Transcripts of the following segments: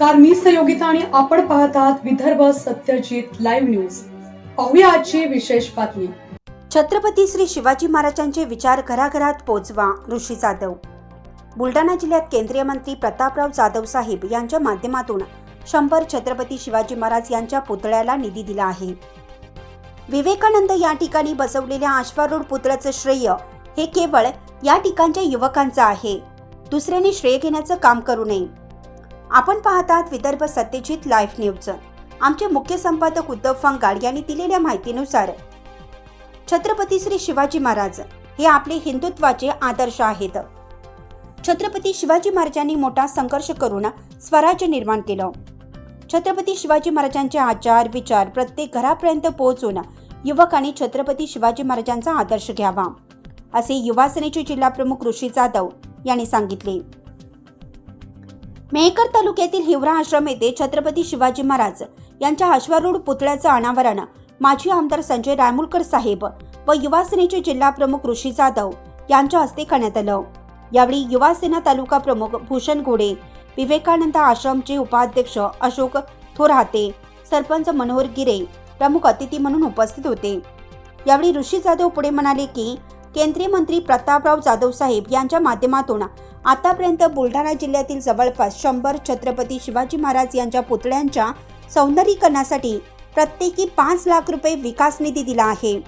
नमस्कार मी सहयोगिता आणि आपण पाहत आहात विदर्भ सत्यजित लाईव्ह न्यूज. पाहूया आजची विशेष बातमी. छत्रपती श्री शिवाजी महाराजांचे विचार घराघरात पोचवा ऋषी जाधव. बुलढाणा जिल्ह्यात केंद्रीय मंत्री प्रतापराव जाधव साहेब यांच्या माध्यमातून शंभर छत्रपती शिवाजी महाराज यांच्या पुतळ्याला निधी दिला आहे. विवेकानंद या ठिकाणी बसवलेल्या आश्वारूढ पुतळ्याचं श्रेय हे केवळ या ठिकाणच्या युवकांचं आहे. दुसऱ्याने श्रेय घेण्याचं काम करू नये. आपण पाहतात विदर्भ सत्यजित लाईव्ह न्यूज आमचे मुख्य संपादक उद्धव फंगाड यांनी दिलेल्या माहितीनुसार छत्रपती श्री शिवाजी महाराज हे आपले हिंदुत्वाचे आदर्श आहेत. छत्रपती शिवाजी महाराजांनी मोठा संघर्ष करून स्वराज्य निर्माण केलं. छत्रपती शिवाजी महाराजांचे आचार विचार प्रत्येक घरापर्यंत पोहोचून युवकांनी छत्रपती शिवाजी महाराजांचा आदर्श घ्यावा असे युवासेनेचे जिल्हाप्रमुख ऋषी जाधव यांनी सांगितले. मेहकर तालुक्यातील हिवरा आश्रम येथे छत्रपती शिवाजी महाराज यांच्या अश्वारूढ पुतळ्याचं अनावरण माजी आमदार संजय रायमुलकर साहेब व युवासेनेचे जिल्हा प्रमुख ऋषी जाधव यांच्या हस्ते करण्यात आलं. यावेळी युवासेना तालुका प्रमुख भूषण घोडे विवेकानंद आश्रमचे उपाध्यक्ष अशोक थोराते सरपंच मनोहर गिरे प्रमुख अतिथी म्हणून उपस्थित होते. यावेळी ऋषी जाधव पुढे म्हणाले की केंद्रीय मंत्री प्रतापराव जाधव साहेब यांच्या माध्यमातून आतापर्यंत बुलढाणा जिल्ह्यातील जवळपास शंभर छत्रपती शिवाजी महाराज यांच्या पुतळ्यांच्या सौंदर्यीकरणासाठी प्रत्येकी पाच लाख रुपये विकास निधी दिला आहे.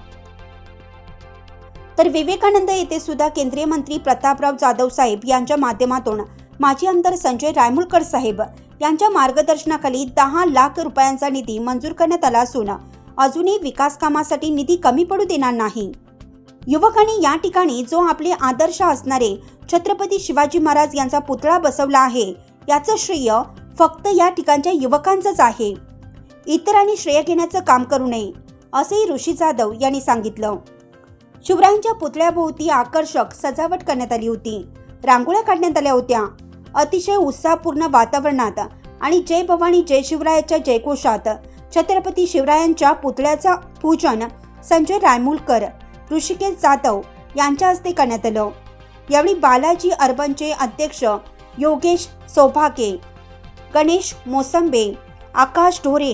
तर विवेकानंद येथे सुद्धा केंद्रीय मंत्री प्रतापराव जाधव साहेब यांच्या माध्यमातून माजी आमदार संजय रायमुलकर साहेब यांच्या मार्गदर्शनाखाली दहा लाख रुपयांचा निधी मंजूर करण्यात आला असून अजूनही विकास कामासाठी निधी कमी पडू देणार नाही. युवकांनी या ठिकाणी जो आपले आदर्श असणारे छत्रपती शिवाजी महाराज यांचा पुतळा बसवला आहे याचं श्रेय फक्त या ठिकाणच्या युवकांचंच आहे. इतरांनी श्रेय घेण्याचं काम करू नये असेही ऋषी जाधव यांनी सांगितलं. शिवरायांच्या पुतळ्याभोवती आकर्षक सजावट करण्यात आली होती. रांगोळ्या काढण्यात आल्या होत्या. अतिशय उत्साहपूर्ण वातावरणात आणि जय भवानी जय शिवरायाच्या जयघोषात छत्रपती शिवरायांच्या पुतळ्याचं पूजन संजय रायमुलकर ऋषिकेश जाधव यांच्या हस्ते करण्यात आलं. यावेळी बालाजी अर्बनचे अध्यक्ष योगेश सौभागे गणेश मोसंबे आकाश ढोरे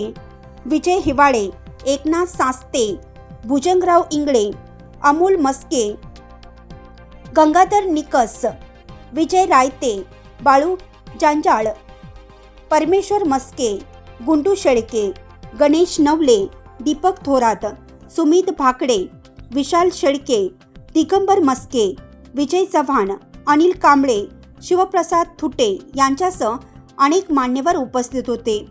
विजय हिवाळे एकनाथ सास्ते भुजंगराव इंगळे अमोल मस्के गंगाधर निकस विजय रायते बाळू जांजाळ परमेश्वर मस्के गुंडू शेळके गणेश नवले दीपक थोरात सुमित भाकडे विशाल शेळके दिगंबर मस्के विजय चव्हाण अनिल कांबळे शिवप्रसाद थुटे यांच्यासह अनेक मान्यवर उपस्थित होते.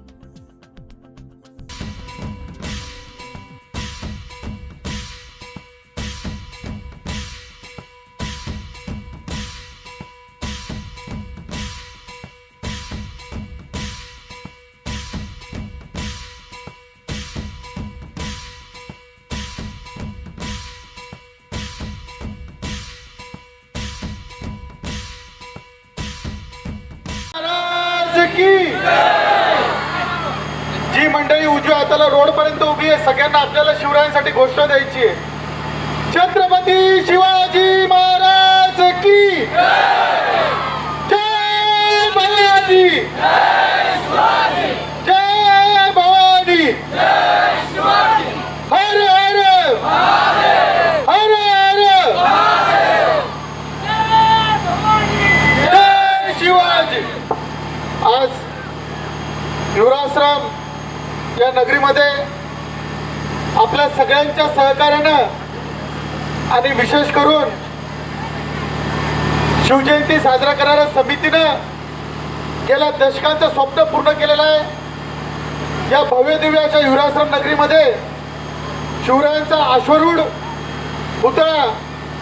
की? जी मंडळी उजव्या हाताला रोड पर्यंत उभी आहे सगळ्यांना आपल्याला शिवरायांसाठी घोषणा द्यायची आहे. छत्रपती शिवाजी महाराज की? जय भवानी जय भवानी! हर हर! हर हर! जय शिवाजी! आज युवराश्रम या नगरीमध्ये आपल्या सगळ्यांच्या सहकार्यानं आणि विशेष करून शिवजयंती साजरा करणाऱ्या समितीनं गेल्या दशकांचं स्वप्न पूर्ण केलेलं आहे. या भव्य दिव्य अशा युवराश्रम नगरीमध्ये शिवरायांचा आश्वरूढ पुतळा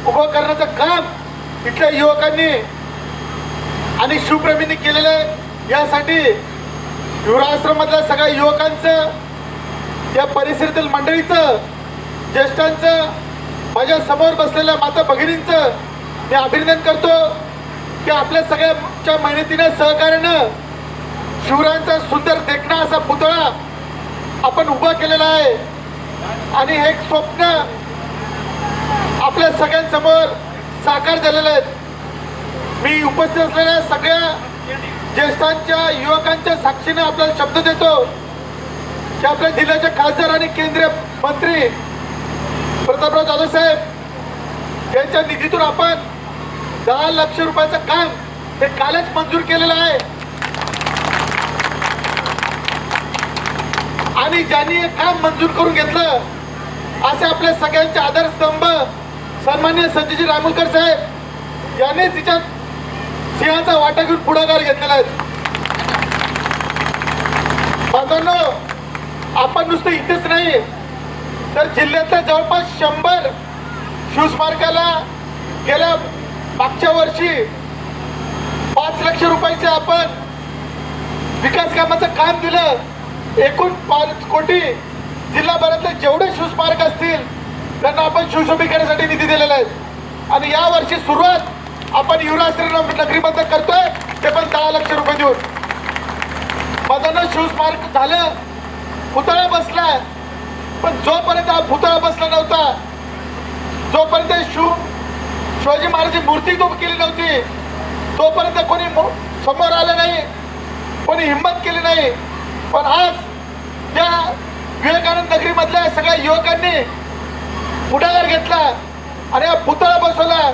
उभं करण्याचं काम इथल्या युवकांनी आणि शिवप्रेमींनी केलेलं आहे. यासाठी युवराश्रममधल्या सगळ्या युवकांचं या परिसरातील मंडळीचं ज्येष्ठांचं माझ्यासमोर बसलेल्या माता भगिनींचं मी अभिनंदन करतो की आपल्या सगळ्यांच्या मेहनतीनं सहकार्यानं शिवरायांचा सुंदर देखणा असा पुतळा आपण उभा केलेला आहे. आणि हे एक स्वप्न आपल्या सगळ्यांसमोर साकार झालेलं आहे. मी उपस्थित असलेल्या सगळ्या ज्येष्ठांच्या युवकांच्या साक्षीने आपल्याला शब्द देतो. की आपल्या जिल्ह्याचे खासदार आणि केंद्रीय मंत्री प्रतापराव जाधव साहेब. यांच्या निधीतून आपण दहा लक्ष रुपयाचं काम हे कालच मंजूर केलेलं आहे. आणि ज्यांनी हे काम मंजूर करून घेतलं असे आपल्या सगळ्यांचे आधारस्तंभ सन्मान्य संजयजी रामुलकर साहेब. यांनी तिच्यात सिंहाचा वाटा घेऊन पुढाकार घेतलेला आहे. बांधवांनो आपण नुसतं इथेच नाही तर जिल्ह्यातल्या जवळपास शंभर शिवस्मारकाला गेल्या मागच्या वर्षी पाच लक्ष रुपयाचे आपण विकास कामाचं काम दिलं. एकूण पाच कोटी जिल्हाभरातले जेवढे शिवस्मारक असतील त्यांना आपण शिवशोभीकरणासाठी निधी दिलेला आहे. आणि या वर्षी सुरुवात आपण युवराज नगरीमध्ये करतोय ते पण दहा लक्ष रुपये देऊन. मदानं शूज मार्क झालं पुतळा बसला पण जोपर्यंत हा पुतळा बसला नव्हता जोपर्यंत शिव शिवाजी महाराजची मूर्ती तो केली नव्हती तोपर्यंत कोणी समोर आलं नाही कोणी हिंमत केली नाही. पण आज या विवेकानंद नगरीमधल्या सगळ्या युवकांनी पुढाकार घेतला आणि हा पुतळा बसवला.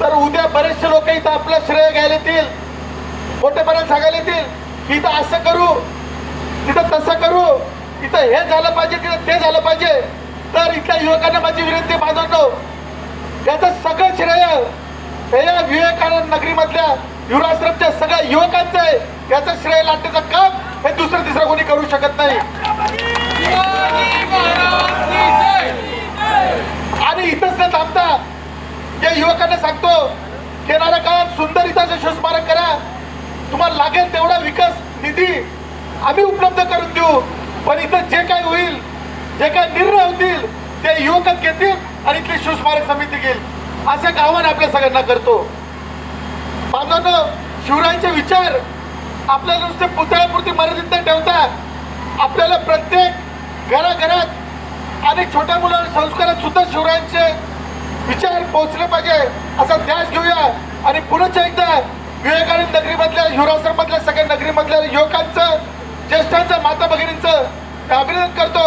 तर उद्या बरेचसे लोक इथं आपलं श्रेय घ्यायला येतील. मोठेपर्यंत सांगायला येतील की इथं असं करू तिथं तसं करू इथं हे झालं पाहिजे तिथं ते झालं पाहिजे. तर इथल्या युवकांना माझी विनंती बांधवतो याचं सगळं श्रेय हे या विवेकानंद नगरीमधल्या युवराश्रमच्या सगळ्या युवकांचं आहे. याचं श्रेय लाटण्याचं काम हे दुसरं तिसरं कोणी करू शकत नाही. आणि इथंच न थांबता या युवकांना सांगतो येणाऱ्या काळात सुंदर इथं शिवस्मारक करा. तुम्हाला लागेल तेवढा विकास निधी आम्ही उपलब्ध करून देऊ. पण इथं जे काय होईल जे काय निर्णय होतील ते युवकच घेतील आणि इथली शिवस्मारक समिती घेईल. असं आव्हान आपल्या सगळ्यांना करतो. बांधवांनो शिवरायांचे विचार आपल्याला नुसते पुतळ्यापुरती मर्यादित न ठेवता आपल्याला प्रत्येक घराघरात आणि छोट्या मुलांना संस्कारात सुद्धा शिवरायांचे विचार पोहोचले पाहिजे असा ध्यास घेऊया. आणि पुन्हा एकदा विवेकानंद नगरीमधल्या युवरासरमधल्या सगळ्या नगरीमधल्या युवकांचं ज्येष्ठांचं माता भगिनींचं अभिनंदन करतो.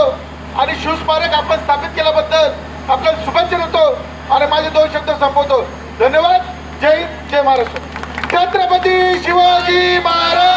आणि शिवस्मारक आपण स्थापित केल्याबद्दल आपल्याला शुभेच्छा देतो. आणि माझे दोन शब्द संपवतो. धन्यवाद. जय हिंद. जय महाराष्ट्र. छत्रपती शिवाजी महाराज!